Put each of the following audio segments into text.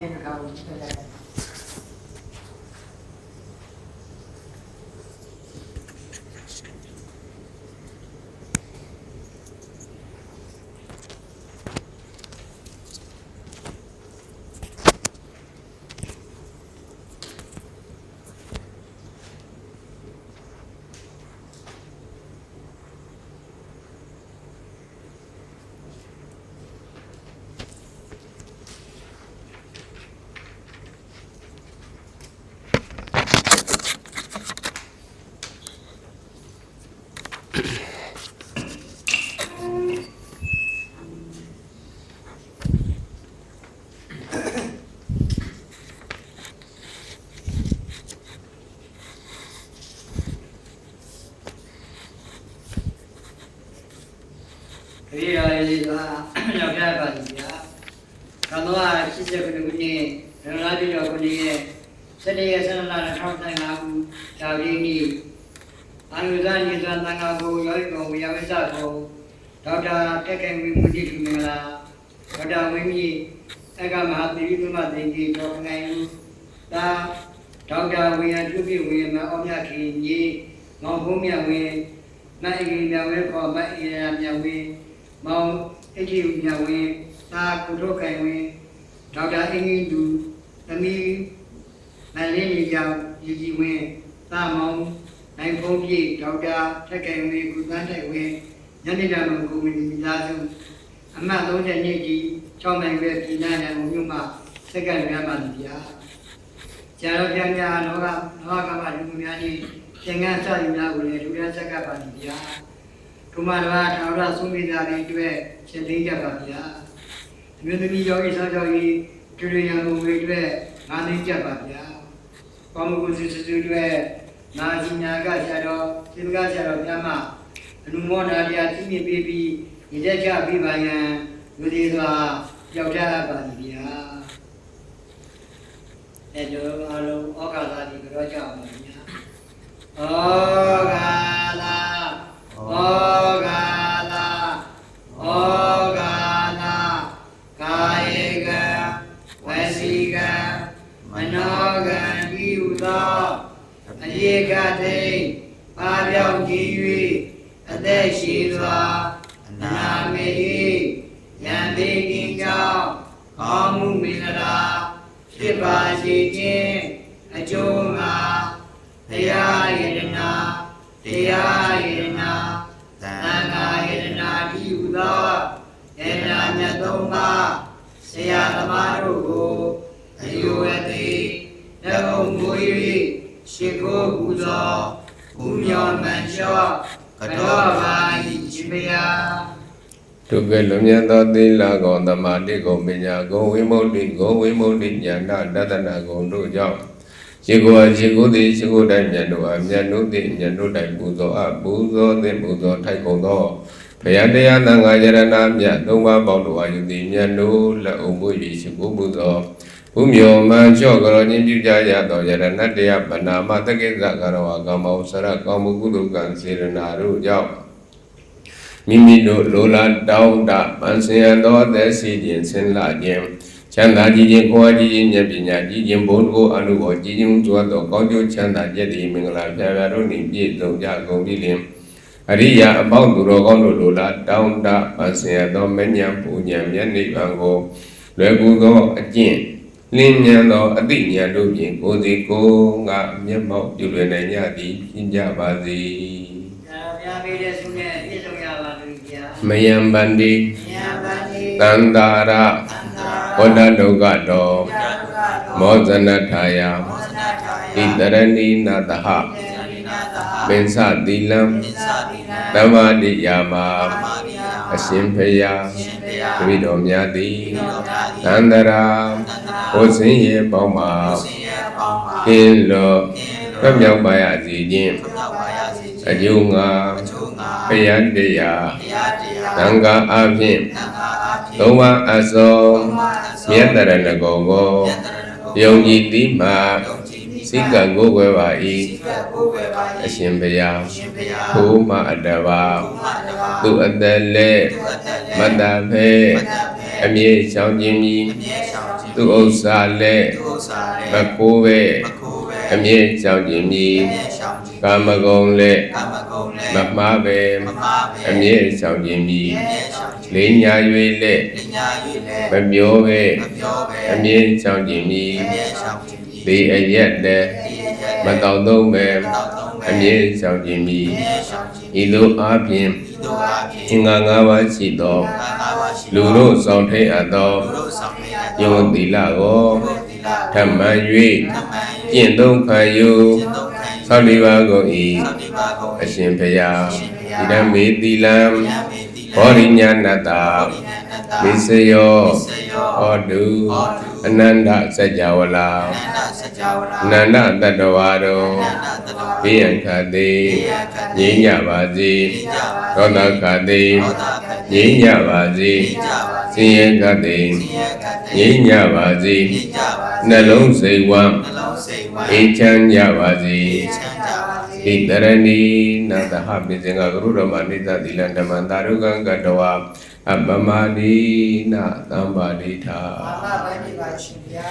တစ်ခါကိုဆက်လိုက် ခရီးတော်လေးကရောက်ကြပါလိမ့်ဗျာ။ကတော့89ခုနှစ်ရဏလာပြည်တော်ခုနှစ်ရဲ့7ရက်7လ2015ခုဇာတိနေ့အာယုဇာညဇာတန်ခါကိုရောရုံဝေယဝိသကိုဒေါက်တာတက်ခိုင်ဝိမုတိသူမင်္ဂလာဒေါက်တာဝိမီအကမဟာသီရိသမသိင်ကြီးတော်ငိုင်ဦး ဒါဒေါက်တာဝေယတုပိဝေယမအောင်မြခင်ကြီးမောင်ဘုံမြတ်ဝင်းမအိမ်မြတ်ဝင်းခေါ်မအိမ်ရမြတ်ဝင်းမောင်အကြီးဦးမြဝင်းသာကုထုခိုင်ဝင်းဒေါက်တာအင်းကြီးသူသမီးမလေးကြီးကြောင့်ရည်ကြီးဝင်းသာမောင်နိုင်ဖုံးပြည့်ဒေါက်တာထက်ခိုင်ဝင်းကုသန်းထိုက်ဝင်းညနေတမကုမ္ပဏီမိသားစုအမှတ်30နှစ်ကြီး6နိုင်ပဲပြည်နာရန်မြို့မှာစက္ကန့်ရမ်းပါလိမ့်ဗျာ ကျန်တော်ပြန်များလောကလောကကမလူများကြီးသင်္ကန်းစသည်များကိုလည်းလူရန်စက္ကပ်ပါလိမ့်ဗျာဒုမရဝထာဝရသုံးမိသားတွေအတွက်ရှင်းသိကြပါဗျာ။မြေသမီးယောဂီဆောင်းကြောင့်ဒီကျွေရံကိုဝေအတွက်ငါသိကြပါဗျာ။ကောမကုစုစုအတွက်နာစီညာကဆရာတော်သင်္ကဆရာတော်ပြမအနုမောဒာတရားသိမြင်ပြီးပြီးရည်ချက်ချပြီးပါရန်လူသေးစွာကြောက်ကြပါဗျာ။ အဲတို့အားလုံးဩကာသတိကြောကြပါဗျာ။ဩကာသဩဂါလာဩဂါလာကာယေကဝစီကမနောကံဤဟုသောအရေကတိပါပြောင်းကြည့်၍အသက်ရှိစွာအနာမေယံတိ ပါစေခြင်းအကျိုးငါတရားယတနာတရားယတနာသံဃာယတနာတိဟုသောယတနာမြတ်သုံးပါးဆရာသမားတို့ကိုအယုဝတိတဘုံမူ၍ရှိခိုးပူဇော်ပူမြော်မှန်လျှော့ကတော့ပါ၏ရှင်ဗျာ ဒုက္ခလွန်မြတ်သောသီလကုံသမာဓိကုံပညာကုံဝိမု ക്തി ကုံဝိမု ക്തി ဉာဏတတနာကုံတို့ကြောင့်ရေကိုယ်ရေကိုယ်သည်ရေကိုယ်တိုင်မြတ်တို့အားမြတ်တို့သည်မြတ်တို့တိုင်ပူဇော်အပ်ပူဇော်သည်ပူဇော်ထိုက်ကုန်သောဘုရားတရားသံဃာယရဏမြတ်သုံးပါးပေါင်းတို့အားယူသည်မြတ်တို့လက်အုံမှု၍ရှိကိုပူဇော်ဘုမြောမန်လျှော့ကရောခြင်းပြုကြရသောယရဏတရားဗနာမတက္ကိစ္စကရောဝကမ္မောစရကောင်းမှုကုသိုလ်ကံစေရနာတို့ကြောင့် မိမိတို့လိုလားတောင်းတပန်းစင်ရသောအသက်စီခြင်းဆင်းလာခြင်းချမ်းသာကြည်ခြင်းကိုယ်အကြည်ခြင်းဉာဏ်ပညာကြည်ခြင်းဘုံကိုအနုဘောကြည်ခြင်းကျွတ်သောကောင်းကျိုးချမ်းသာကြည်သည်မင်္ဂလာပြာပြာတို့နှင့်ပြည့်စုံကြကုန်ပြီလင်အရိယာအပေါင်းသူတော်ကောင်းတို့လိုလားတောင်းတပန်းစင်ရသောမဉ္ဇဉ်ပူဉ္ဇဉ်မျက်နှိဗ္ဗာန်ကိုလွယ်ကူသောအကျင့်လင်းမြန်သောအသိဉာဏ်တို့ဖြင့်ကိုယ်စီကိုယ်ကမျက်မှောက်ပြုလွယ်နိုင်ကြသည်ဖြစ်ကြပါစေဒါဘုရားပေးတဲ့ဆုနဲ့ပြည့်စုံရပါလိ မ့်ဗျာမယံဗန္တိဉာဏ်ပါတိတန္တာရဝဒဒုက္ခတောမောဇနထာယဣတရဏိနာတဟပင်္စသီလံတမ္မာတိယာမအရှင်ဖယားတပိတော်များသည်သန္တရာဘုဇင်းရဲ့ပေါင်းမှာကင်းလောပြတ်မြောက်ပါရစေခြင်းအကျိုးငါဖယားတရား သံဃာအဖြင့်သုံးပါးအစုံမြတ်တရဏဂုံကိုယုံကြည်သည်မှာစိတ်ကကိုယ်ွယ်ပါ၏စိတ်ကကိုယ်ွယ်ပါ၏အရှင်ဘုရားအရှင်ဘုရားထိုမှအတ္တပါဘုမတပါသူအသက်လက်သူအသက်လည်းမတ္တဖဲမတ္တဖဲအမြဲရှောင်ခြင်းမီအမြဲဆောင်ခြင်းသူဥစ္စာလက်သူဥစ္စာလည်းမကိုးပဲမကိုယ်ပဲ အမြဲရှောင်ခြင်းမီအမြဲဆောင်ခြင်းကာမဂုဏ်လက်ကာမဂုဏ်လည်းမမှားပဲမမှားပဲအမြဲရှောင်ခြင်းမီအမြဲဆောင်ခြင်းလေးညာ၍လက်ပညာ၍လည်းမပြောပဲမပြောပဲအမြဲရှောင်ခြင်းမီအမြဲဆောင်ခြင်းဒီအရက်လက်ဒီရဲ့မတော်သုံးပဲတောက်သုံးပဲအမြဲရှောင်ခြင်းမီအမြဲဆောင်ခြင်းဤသို့အားဖြင့်ဤသို့အဖြအင်္ဂါ၅ပါးရှိသောအာနာဝရှိလူတို့ဆောင်ထိန်အပ်သောလူတို့ဆောင်ရယုံသီလကိုဘုသီလထမှန်ဓ၍မ္မံ ကျင့်သုံးခံယူကျင့်သုံးခံသောတိပါကုန်၏သောတိပါကုန်အရှင်ဘုရားအရှင်ဘုရားဣဒံမေသီလံယံမေတိလဘောရိညာဏတ္တာဘောရိညာဏတ္တာ မိစယောမိစယောဟောတုဟောတုအနန္တစัจ java လာအနန္တစကြာဝဠာအနန္တတတ္တဝါတို့အနန္တတတော်ဘေးရန်ခတ်သည်ဘေးရန်ခတ်ငြိမ်းကြပါစေငြိမ်းကြပါစေသောတာခတ်သည်သောတာခတ်ငြိမ်းကြပါစေငြိမ်းကြပါဆစေင်းရဲခတ်သည်ဆင်းရဲကတ္တငြိမ်းကြပါစေငြိမ်းကြပါစေနှလုံးစိတ်ဝမ်းနှလုံးစိတ်ဝမ်းအေးချမ်းကြပါစေအေးချမ်းကြပါစေဣတရဏီနတဟပိစင်္ဂကရုရမနိသသီလံဓမ္မံတာရုကံကတဝါ အပမတိနသံပါတိထာဘာမှမဖြစ်ပါရှင်ဗျာ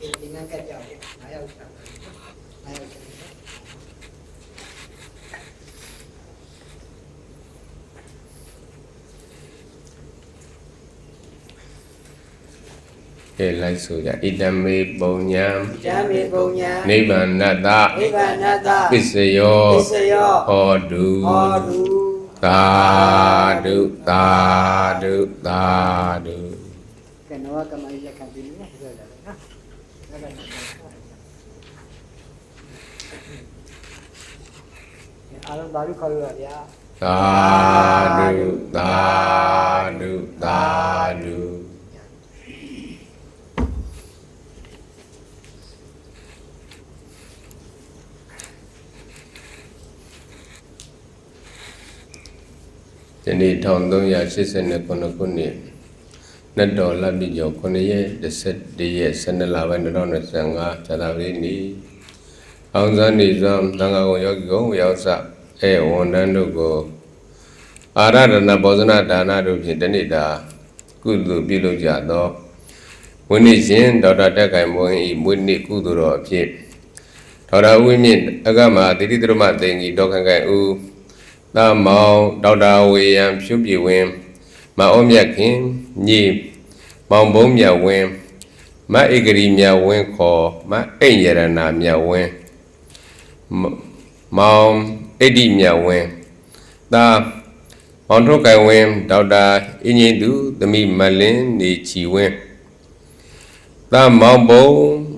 ဒီဒီငါကကြောက်တယ်ငါရောက်တာငါရောက်တယ်ကဲလိုက်ဆိုကြဣတမေပုံညာဓမ္မေပုံညာနိဗ္ဗာန်တနိဗ္ဗာန်တပစ္စယောပစ္စယောဟောတုဟောတု သာဓုသာဓုသာဓုကနဝကမယခံပြီးနော်ပြောတယ်နော်အားလုံးဘာလို့ခေါ်ရလဲဗျာသာဓုသာဓုသာဓု ဒီနေ့1389ခုနှစ်နှစ်တော်လပြည့်ကျော်9ရက်17ရက်12လပိုင်း2025ဇာတာပတိနေ့အောင်ဇန်နေစွမ်းသံဃာကုန်ယောဂီကုန်ဝရောက်စအဲဝန်တန်းတို့ကိုအာရဒနာဘောဇနာဒါနတို့ဖြင့်တနေ့တာကုသိုလ်ပြုလုပ်ကြသောဝိနည်းရှင်ဒေါက်တာတက်ခိုင်မွန်းဤမွေးနေ့ကုသိုလ်တော်အဖြစ်ဒေါက်တာဝိမြင့်အကမတိတိတရမသိင်ကြီးဒေါက်ခိုင်ခိုင်ဦး သာမောင်ဒေါက်တာဝေယံဖြူပြဝင်းမအောင်မြတ်ခင်ညီမောင်ဘုံမြတ်ဝင်းမဧကရီမြတ်ဝင်းခေါ်မအိမ်ရတနာမြတ်ဝင်းမမောင်အဋ္ဌိမြတ်ဝင်းသာမောင်ထုတ်ကိုင်ဝင်းဒေါက်တာအင်းကြီးသူသမီးမလင်းနေချီဝင်းသာမောင်ဘုံ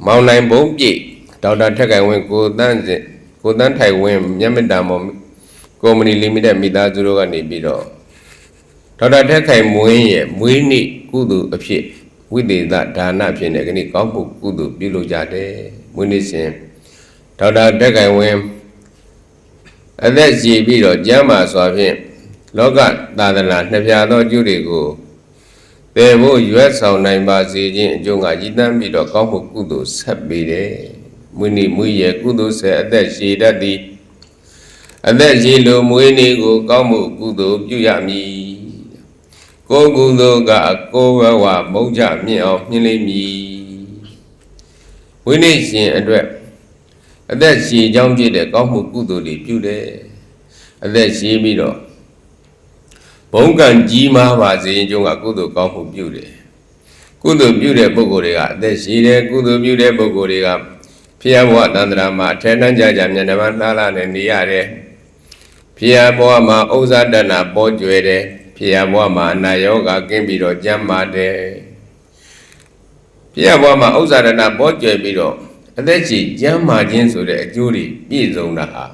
မောင်နိုင်ဘုံပြည့်ဒေါက်တာထက်ကိုင်ဝင်းကိုတန်းစင်ကိုတန်းထိုင်ဝင်းမြတ်မတာမော ကုမ္ပဏီလီမိတက်မိသားစုတို့ကနေပြီးတော့ဒေါက်တာထက်ခိုင်မွင်းရဲ့မွေးနေ့ကုသိုလ်အဖြစ်ဝိသေသဒါနအဖြစ်နဲ့ဒီနေ့ကောင်းမှုကုသိုလ်ပြုလုပ်ကြတယ်မွေးနေ့စဉ်ဒေါက်တာတက်ကိုင်ဝင်းအသက်ကြီးပြီးတော့ကျမ်းမာစွာဖြင့်လောကသာသနာနှစ်ဖြာသောအကျိုးတွေကိုပယ်ဖို့ရွက်ဆောင်နိုင်ပါစေခြင်းအကျိုးငါရည်တမ်းပြီးတော့ကောင်းမှုကုသိုလ်ဆက်ပေးတယ်။မွေးနေ့မွေးရကုသိုလ်ဆက်အသက်ရှည်တတ်သည် အသက်ရှည်လိုမွေးနေ့ကို ကောင်းမှုကုသိုလ်ပြုရမည်။ကိုယ်ကုသိုလ်ကကိုယ်ဘဝမုံကြမြင့်အောင်မြင့်လိမ့်မည်။ဝိနည်းရှင်အတွက်အသက်ရှည်ကြောင်းပြည့်တဲ့ကောင်းမှုကုသိုလ်တွေပြုတယ်အသက်ရှည်ပြီးတော့ဘုံကံကြီးမားပါစေရင်ကျုံးကကုသိုလ်ကောင်းမှုပြုတယ်ကုသိုလ်ပြုတဲ့ပုဂ္ဂိုလ်တွေကအသက်ရှည်တယ်ကုသိုလ်ပြုတဲ့ပုဂ္ဂိုလ်တွေကဖျားဘဝတန္တရာမှာအထက်တန်းကြကြမျက်နှာမှာလှလာနဲ့နေရတယ် ဖျားဘဝမှာဥစ္စာတဏပေါ်ကျွယ်တယ်ဖျားဘဝမှာအနာရောဂါကင်းပြီးတော့ကျမ်းမာတယ်ဖျားဘဝမှာဥစ္စာတဏပေါ်ကျွယ်ပြီးတော့အသက်ကြီးကျမ်းမာခြင်းဆိုတဲ့အကျိုးတွေပြည့်စုံတာဟာ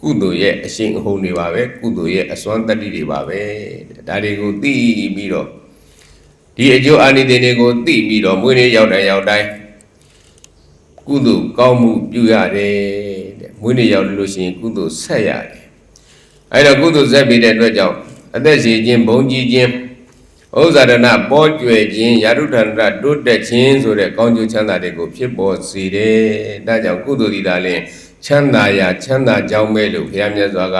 ကုသိုလ်ရဲ့အရှိန်အဟုန်တွေပါပဲကုသိုလ်ရဲ့အစွမ်းတတ္တိတွေပါပဲဒါတွေကိုသိပြီးတော့ဒီအကျိုးအာနိသင်တွေကိုသိပြီးတော့မွေးနေ့ရောက်တိုင်းရောက်တိုင်းကုသိုလ်ကောင်းမှုပြုရတယ်တဲ့မွေးနေ့ရောက်လို့ရှိရင်ကုသိုလ်ဆက်ရတယ် အဲ့တော့ကုသိုလ်ဆက်ပြီးတဲ့အတွက်ကြောင့်အသက်ရှင်ခြင်းဘုံကြီးခြင်းဥဇာရဏပေါ်ကျွယ်ခြင်းယာရုထန္တတိုးတက်ခြင်းဆိုတဲ့ကောင်းကျိုးချမ်းသာတွေကိုဖြစ်ပေါ်စေတယ်။ဒါကြောင့်ကုသိုလ်ဒီသာလင်ချမ်းသာရာချမ်းသာကြောင်းပဲလို့ဘုရားမြတ်စွာက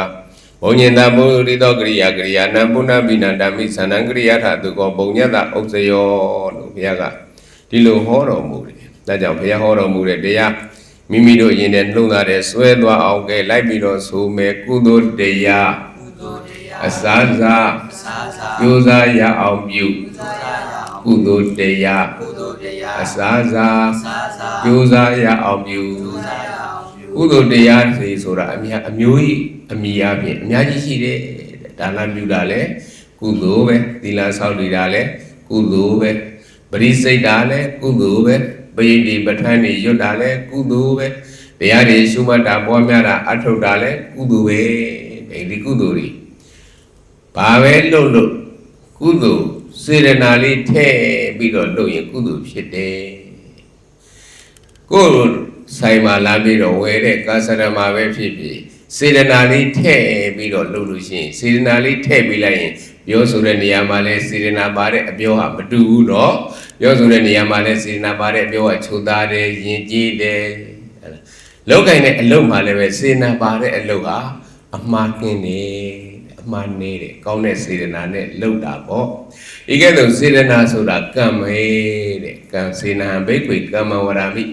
ဘုံညင်တာဘုရိသောကရိယာကရိယာနံပုဏ္ဏပိဏဓမ္မိသန္တံကရိယာထသူကောဘုံညတဥစ္စယောလို့ဘုရားကဒီလိုဟောတော်မူတယ်။ဒါကြောင့်ဘုရားဟောတော်မူတဲ့တရား မိမိတို့ယင်တဲ့နှလုံးသားတဲ့ဆွဲသွားအောင်ကဲလိုက်ပြီးတော့ဆိုမယ်ကုသိုလ်တရားကုသိုလ်တရားအစားစားစာစာကြိုးစားရအောင်ပြုစာရအောင်ကုသိုလ်တရားကုသိုလ်တရားအစားစားစာစာကြိုးစားရအောင်ပြုစာရအောင်ပြုကုသိုလ်တရားတွေဆိုတာအများအမျိုးကြီးအမိအပြင်အများကြီးရှိတယ်တဲ့ဒါနပြုတာလဲကုသိုလ်ပဲသီလဆောက်တည်တာလဲကုသိုလ်ပဲပရိစိတ်တာလဲကုသိုလ်ပဲ ပယိတိပဋ္ဌာန်းတွေရွတ်တာလဲကုသိုလ်ပဲတရားတွေရှုမှတ်တာပွားများတာအထုတ်တာလဲကုသိုလ်ပဲဒီကုသိုလ်တွေဘာပဲလုပ်လို့ကုသိုလ်စေရနာလေးထည့်ပြီးတော့လုပ်ရင်ကုသိုလ်ဖြစ်တယ် ကိုယ်ဆိုင်မှာလာပြီးတော့ဝယ်တဲ့ကာသရမပဲဖြစ်ဖြစ်စေတနာလေးထည့်ပြီးတော့လုပ်လို့ရှိရင်စေတနာလေးထည့်ပြီးလိုက်ရင်ပြောဆိုတဲ့နေရာမှာလဲစေတနာပါတဲ့အပြောဟာမတူဘူးเนาะ ပြောဆိုတဲ့နေရာမှာလဲစေတနာပါတဲ့အပြောဟာချိုသားတယ်ယဉ်ကျေးတယ်အဲ့ဒါလောက်ကင်တဲ့အလုပ်မှာလည်းပဲစေတနာပါတဲ့အလုပ်ဟာအမှားကင်းတယ်အမှားနေတယ်ကောင်းတဲ့စေတနာနဲ့လုပ်တာပေါ့ဒီကဲ့သို့စေတနာဆိုတာကံပဲတဲ့ကံစေနာဘိက္ခွေကမ္မဝရမိ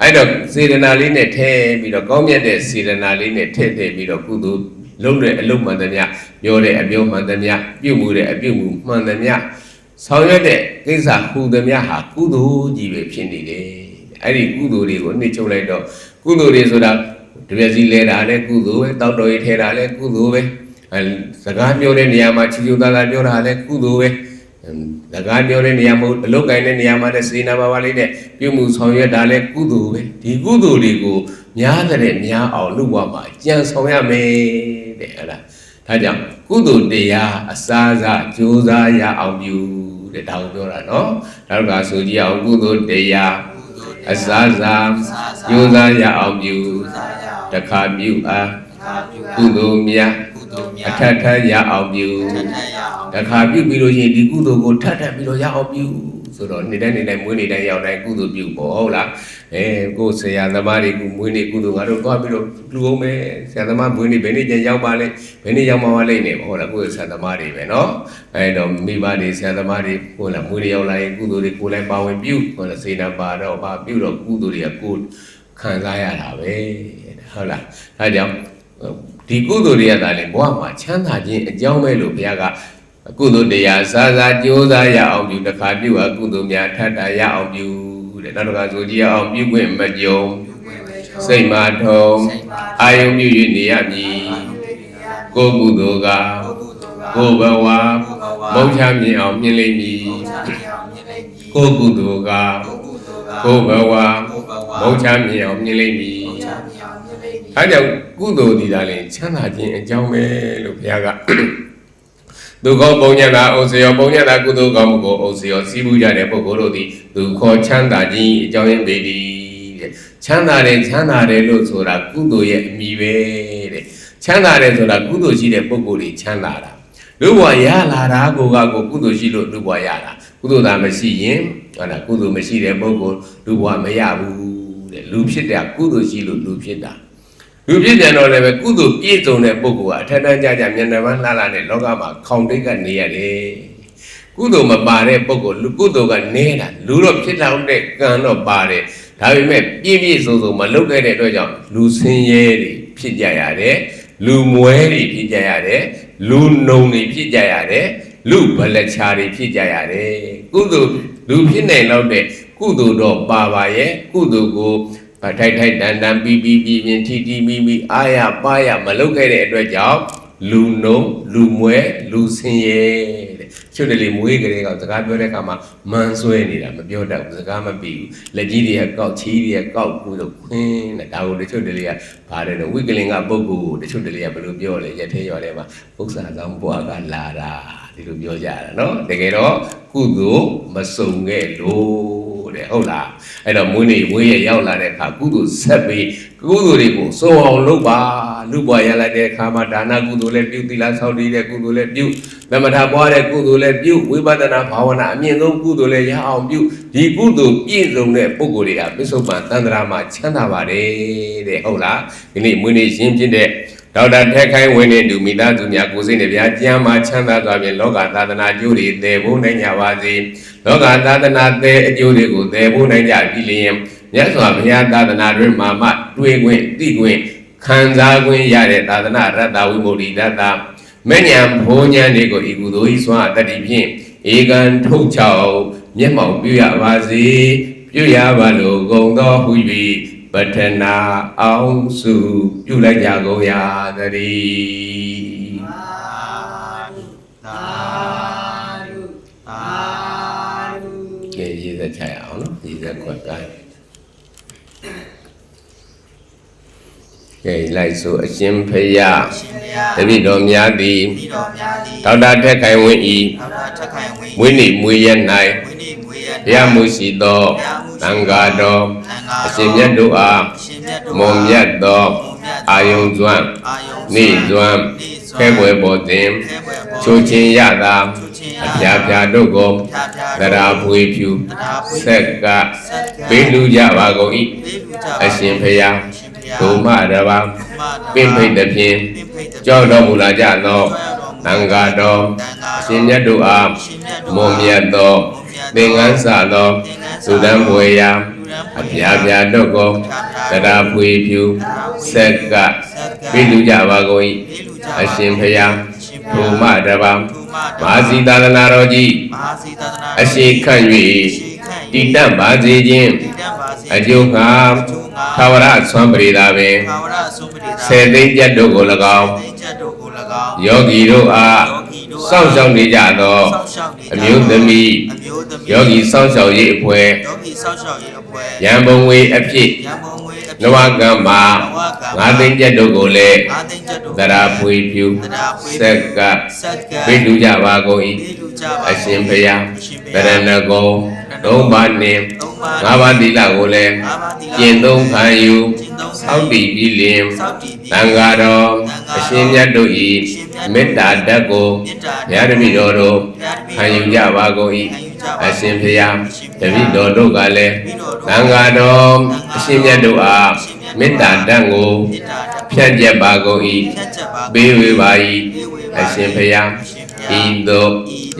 အဲ့တော့စေတနာလေးနဲ့ထည့်ပြီးတော့ကောင်းမြတ်တဲ့စေတနာလေးနဲ့ထည့်ထည့်ပြီးတော့ကုသိုလ်လုံးတဲ့အလုပ်မှန်သမျှပြောတဲ့အပြောမှန်သမျှပြုမှုတဲ့အပြုမှုမှန်သမျှ ဆောင်ရွက်တဲ့ကိစ္စဟူသမျှဟာကုသိုလ်ကြီးပဲဖြစ်နေတယ်အဲ့ဒီကုသိုလ်တွေကိုနှိမ့်ချုပ်လိုက်တော့ကုသိုလ်တွေဆိုတာတပြည့်စီလဲတာလည်းကုသိုလ်ပဲတောက်တော်ရေးထဲတာလည်းကုသိုလ်ပဲအဲစကားပြောတဲ့နေရာမှာချီချူသားသားပြောတာလည်းကုသိုလ်ပဲစကားပြောတဲ့နေရာမဟုတ်အလုတ်ကိုင်းတဲ့နေရာမှာလည်းစေနာပါပါလေးနဲ့ပြုမှုဆောင်ရွက်တာလည်းကုသိုလ်ပဲဒီကုသိုလ်တွေကိုများတဲ့များအောင်လုပ်ရမှာကြံဆောင်ရမယ်တဲ့ဟဲ့လားဒါကြောင့်ကုသိုလ်တရားအစားစားကြိုးစားရအောင်ပြု တဲ့ဒါကိုပြောတာနော်ဒါတော့ကဆိုကြည့်အောင်ကုသိုလ်တရားအစားစားကြိုးစားရအောင်ပြုစာရအောင်တခါပြုအားကာပြုကုသိုလ်များကုသိုလ်မြအတ်ထက်ထက်ရအောင်ပြုထထရအောင်တခါပြုတ်ပြီးလို့ရှိရင်ဒီကုသိုလ်ကိုထပ်ထပ်ပြီးတော့ရအောင်ပြု ဆိုတော့နေတိုင်းနေတိုင်းမွေးနေတိုင်းရောက်တိုင်းကုသိုလ်ပြုပေါ့ဟုတ်လားအဲကိုဆရာသမားတွေကမွေးနေကုသိုလ်ငါတို့သွားပြီးတော့လူအောင်ပဲဆရာသမားမွေးနေဘယ်နေ့ကျရင်ရောက်ပါလဲဘယ်နေ့ရောက်မှာပါလိမ့်မယ်ဟုတ်လားကိုဆရာသမားတွေပဲနော်အဲတော့မိဘတွေဆရာသမားတွေဟုတ်လားမွေးနေရောက်လာရင်ကုသိုလ်တွေကိုလည်းပါဝင်ပြုဟုတ်လားစေနာပါတော့ပါပြုတော့ကုသိုလ်တွေကကိုခံစားရတာပဲဟုတ်လားအဲကြောင့်ဒီကုသိုလ်တွေကသာလေဘဝမှာချမ်းသာခြင်းအကြောင်းပဲလို့ဘုရားက ကုသိုလ်တရားစားစားကြိုးစားရအောင်ပြုတစ်ခါပြုဟာကုသိုလ်များထပ်တာရအောင်ပြုတဲ့နောက်တစ်ခါဆိုကြည့်အောင်ပြုခွင့်မကြုံစိတ်မထုံအာယုံပြု၍နေရမည်ကိုယ်ကုသိုလ်ကကိုယ်ဘဝမုံချမြင်အောင်မြင်လိမ့်မည်ကိုယ်ကုသိုလ်ကကိုယ်ဘဝမုံချမြင်အောင်မြင်လိမ့်မည်အဲကြောင့်ကုသိုလ်ဒီသာလင်ချမ်းသာခြင်းအကြောင်းပဲလို့ဘုရားက သူကောပုံညတာအုပ်စရောပုံညတာကုသိုလ်ကောင်းမှုကိုအုပ်စရောစီးပူးကြတဲ့ပုဂ္ဂိုလ်တို့သည်သူခေါ်ချမ်းသာခြင်းအကြောင်းရင်းပေသည်တဲ့ချမ်းသာတယ်ချမ်းသာတယ်လို့ဆိုတာကုသိုလ်ရဲ့အမိပဲတဲ့ချမ်းသာတယ်ဆိုတာကုသိုလ်ရှိတဲ့ပုဂ္ဂိုလ်တွေချမ်းသာတာလူဘဝရလာတာကိုကကိုကုသိုလ်ရှိလို့လူဘဝရတာကုသိုလ်သာမရှိရင်ဟုတ်လားကုသိုလ်မရှိတဲ့ပုဂ္ဂိုလ်လူဘဝမရဘူးတဲ့လူဖြစ်တဲ့ကုသိုလ်ရှိလို့လူဖြစ်တာ လူပြည့်ပြန်တော့လည်းပဲကုသိုလ်ပြည့်စုံတဲ့ပုဂ္ဂိုလ်ကအထက်တန်းကြကြမျက်နှာပန်းလှလှနဲ့လောကမှာခေါင်တိတ်ကနေရတယ်ကုသိုလ်မပါတဲ့ပုဂ္ဂိုလ်လူကုသိုလ်ကနေတာလူတော့ဖြစ်လောက်တဲ့ကံတော့ပါတယ်ဒါပေမဲ့ပြည့်ပြည့်စုံစုံမလုပ်ခဲ့တဲ့အတွက်ကြောင့်လူဆင်းရဲတွေဖြစ်ကြရတယ်လူမွဲတွေဖြစ်ကြရတယ်လူနုံတွေဖြစ်ကြရတယ်လူဗလက်ချာတွေဖြစ်ကြရတယ်ကုသိုလ်လူဖြစ်နေတော့တဲ့ကုသိုလ်တော့ပါပါရဲ့ကုသိုလ်ကို ဗထိုက်ထိုက်တန်တန်ပီပီပီပြင်းထီထီမီမီအာရပါရမလုပ်ခဲ့တဲ့အတွက်ကြောင့်လူနုံလူမွဲလူဆင်းရဲတဲ့ကျွတ်တယ်လေမွေးကလေးကစကားပြောတဲ့အခါမှာမန်းဆွဲနေတာမပြောတတ်ဘူးစကားမပြီးဘူးလက်ကြီးတွေကကောက်ချီးတွေကကောက်ဘူးလို့ခွင်းတဲ့ဒါကိုတချို့တလေကပါတယ်တော့ဝိကလင်ကပုဂ္ဂိုလ်တချို့တလေကဘယ်လိုပြောလဲရက်သေးရွာထဲမှာပု္ပ္ပာဆောင်ဘွားကလာတာ ဒီလိုပြောကြတာနော်တကယ်တော့ကုသိုလ်မစုံခဲ့လို့တဲ့ဟုတ်လားအဲ့တော့မွေးနေ့မွေးရရောက်လာတဲ့အခါကုသိုလ်ဆက်ပြီးကုသိုလ်တွေကိုစိုးအောင်လုပ်ပါလူပွားရလာတဲ့အခါမှာဒါနကုသိုလ်လည်းပြုသီလဆောက်တည်တဲ့ကုသိုလ်လည်းပြုသမထပွားတဲ့ကုသိုလ်လည်းပြုဝိပဿနာဘာဝနာအမြင့်ဆုံးကုသိုလ်လည်းရအောင်ပြုဒီကုသိုလ်ပြည့်စုံတဲ့ပုဂ္ဂိုလ်တွေကပစ္စုပန်တန္တရာမှာချမ်းသာပါတယ်တဲ့ဟုတ်လားဒီနေ့မွေးနေ့ရှင်ဖြစ်တဲ့ ဒေါက်တာထက်ခိုင်းဝင်းနေသူမိသားစုများကိုယ်စိတ်နှပြကျမ်းမာချမ်းသာစွာဖြင့်လောကသာသနာကျိုးတွေတည်ဖို့နိုင်ကြပါစေလောကသာသနာတည်အကျိုးတွေကိုတည်ဖို့နိုင်ကြပြီလျင်မြတ်စွာဘုရားသာသနာတွင်မာမတွေ့ခွင့်သိခွင့်ခံစားခွင့်ရတဲ့သာသနာရတ္တဝိမု ക്തി တတ္တမဉ္ဇဉ်ဘုံဉဏ်တွေကိုဤကုသိုလ်ဤစွာတတ္တိဖြင့်ဧကံထုတ်ချောက်မျက်မှောက်ပြုရပါစေပြုရပါလို့ဂုံတော်ဟူ၍ ပထနာအောင်စုပြုလိုက်ကြကုန်ရာတည်းသာဓုသာဓုကဲရေးသက်ချရအောင်နော်ရေးသက်ခွက်တိုင်းကဲလိုက်ဆိုအရှင်ဖရာရှင်ဘုရားတပိတော်များသည်ပြီးတော်များသည်ဒေါက်တာထက်ခိုင်ဝင်းဤဒေါက်တာထက်ခိုင်ဝင်းမွေးနေ့မွေးရ က်၌ဝင်းနေမွေရဘုရားမှုရှိသောသံဃာတော်အရှင်မြတ်တို့အားရှင်မြတ်တို့မွန်မြတ်သောအာယုံစွမ်းအာယုံနေစွမ်းခဲပွဲပေါ်တင်ခဲပွဲပေါ်ချိုးချင်းရတာချိုးချင်းရအဖျားဖျားတို့ကိုဖြာဖြာသရာဖွေဖြူသရာဖွေဆက်ကဆက်ကပေးလူကြပါကုန်၏ပေးလူကြပါအရှင်ဖရာအရှင်ဘုရားဒုမရပါမပင့်ဖိတ်သဖြင့်ပင့်ဖိတ်သဖြင့်ကြောက်တော်မူလာကြသောသံဃာတော်တန်ခါအရှင်မြတ်တို့အားရှင်မြတ်တို့မွန်မြတ်သော သင်္ကန်းစာသောသုဒံဘွေရာအဖျားဖျားတို့ကိုသရာဖွေဖြူဆက်ကပေးလူကြပါကုန်၏ပေးလူကြအရှင်ဖရာဒုမရပါဒုမမဟာစီသာသနာတော်ကြီးမဟာစီသာသနာအရှိခန့်၍ရှိခန့်တည်တတ်ပါစေခြင်းတည်တတ်ပါစေအကျိုးငှာသာဝရဆွမ်းပရိသာပင်ဘာဝရသုပတိတာဆယ်သိန်းကျက်တို့ကို၎င်းသိချက်တို့ကို၎င်းယောဂီတို့အား စောင့်ရှောက်နေကြသောစောင့်ရှောက်နေကြအမျိုးသမီးအမျိုးသမီးယောဂီစောင့်ရှောက်ရေးအဖွဲ့ယောဂီစောင့်ရှောက်ရေးအဖွဲ့ရန်ပုံငွေအဖြစ်ရန်ကုန်ဝေးအနဝကံမှာငါးသိန်းကျက်တို့ကိုလည်းငါးသိန်းချက်တို့သရာဖွေဖြူသရာဖွေဆက်ကဆက်ကပိလူကြပါကုန်၏ပေးလူကြပါအရှင်ဖရာအရှင်ဘုတရားရဏဂုံ သုံးပါးနှင့်သုံးပါးငါးပါးသီလကိုလည်းငါးပါးသီလကျင့်သုံးခံယူကျင့်သုံးခံယူအောက်တည်ပြီးလင်စောင့်တည်ပြီးသံဃာတော်အရှင်မြတ်တို့ဤမေတ္တာဓာတ်ကိုမေတ္တာဘုရားတပည့်တော်တို့ဘုရားတပည့်ခံယူကြပါကုန်၏ခံယူကြပါအရှင်ဖရာအရှင်ဘုတရားပည့်တော်တို့ကလည်းတပည့်တော်တို့သံဃာတော်အရှင်မြတ်တို့အားမေတ္တာဓာတ်ကိုမေတ္တာဓာတ်ဖြန့်ကျက်ပါကုန်၏ဖြတ်ချက်ပါပေးဝေပါ၏ပေးဝေပါအရှင်ဖရာအရှင်ဘုရားဤသို့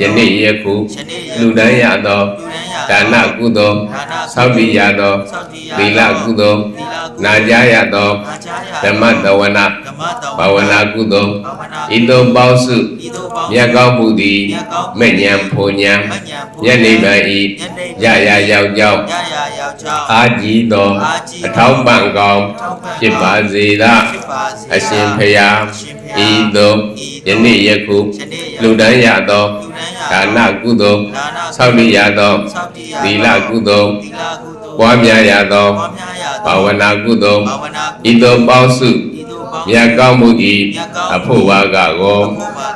ယနေ့ယခုယနေ့ယခုလူတန်းရသောလူရန်ရ ဒါနကုသိုလ်ဒါနသောက်တည်ရသောစောင့်တည်ရသီလကုသိုလ်သီလကုသိုလ်နာကြရသောနာကြားရဓမ္မတဝနာဓမ္မတော်ဘာဝနာကုသိုလ်ဘာဝနာဤသို့ပေါင်းစုဤသို့ပေါင်းမြတ်ကောင်းမှုသည်မြတ်ကောင်းမှုမဉ္ဇဉ်ဖွဉ္ဇဉ်မညာဘုညနေပန်ဤညနေရရရောက်ကြောင်းရရရောက်ကြောင်းအာကြီးသောအာကြီးသောအထောက်ပံ့ကောင်းအထောက်ပံ့ဖြစ်ပါစေသာဖြစ်ပါစေအရှင်ဖရာအရှင်ဘု ဤရားသို့ဤယသို့နေ့ယခုယနေ့ယခုလူတန်းရသောလူရန်ရဒါနကုသိုလ်ဒါနသောက်တည်ရသောစောင့်တည်ရသီလကုသိုလ်သီလကုသိုလ်ပွားများရသောပွားများရသောဘာဝနာကုသိုလ်ဘာဝနာဤသို့ပေါင်းစုဤသို့ပေါင်းမြတ်ကောင်းမှုဤမြတ်ကောင်းမှုအဖို့ဝါကကို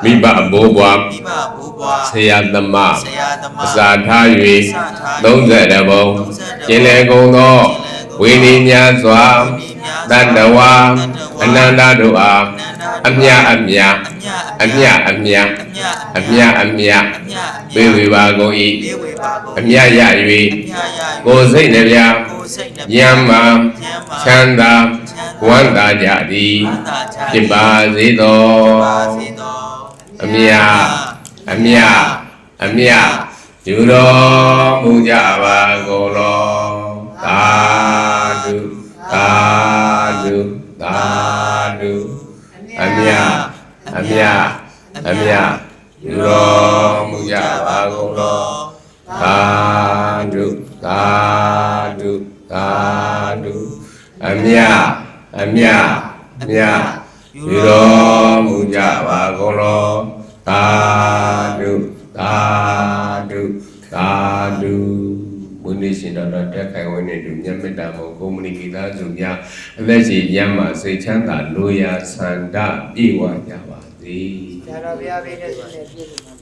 မိဘဘိုးဘွားမိဘဘိုးဘွားဆရာသမားဆရာသမားအစာထားအ၍စာထား30ဘုံကျင်လေကုန်သောဝိနည်းများစွာတတ္တဝါအနန္တတို့အား အမြအမြအမြအမြအမြအမြပေဝေပါကုန်၏ပေးဝေပါကုန်အမြရအမြ၍ရကိုယ်စိတ်နှပြကိုယ်စိတ်နှပြယမ္မာချမ်းသာဝမ်းသာကြသည်ဝမ်းသာကြဖြစ်ပါစေသောပါစေသောအမြအမြအမြယူတော်မူကြပါကုန်လောသာဓုသာဓုသာဓု မြအမြယူတော်မူကြပါကုန်လောသာဓုသာဓုသာဓုအမြအမြအမြယူတော်မူကြပါကုန်လောသာဓုသာဓုသာဓုဘုန်းကြီးရှင်တော်တော်တက်ခိုင်ဝင်းနေသူမြတ်မေတ္တာမောကုမ္ပဏီမိသားစုများအသက်ရှင်ရမ်းမှစိတ်ချမ်းသာလိုရာဆန္ဒပြေဝကြပါ စေဆရာတော်ဘုရားဘေးနဲ့ဆုနဲ့ပြည့်စုံပါ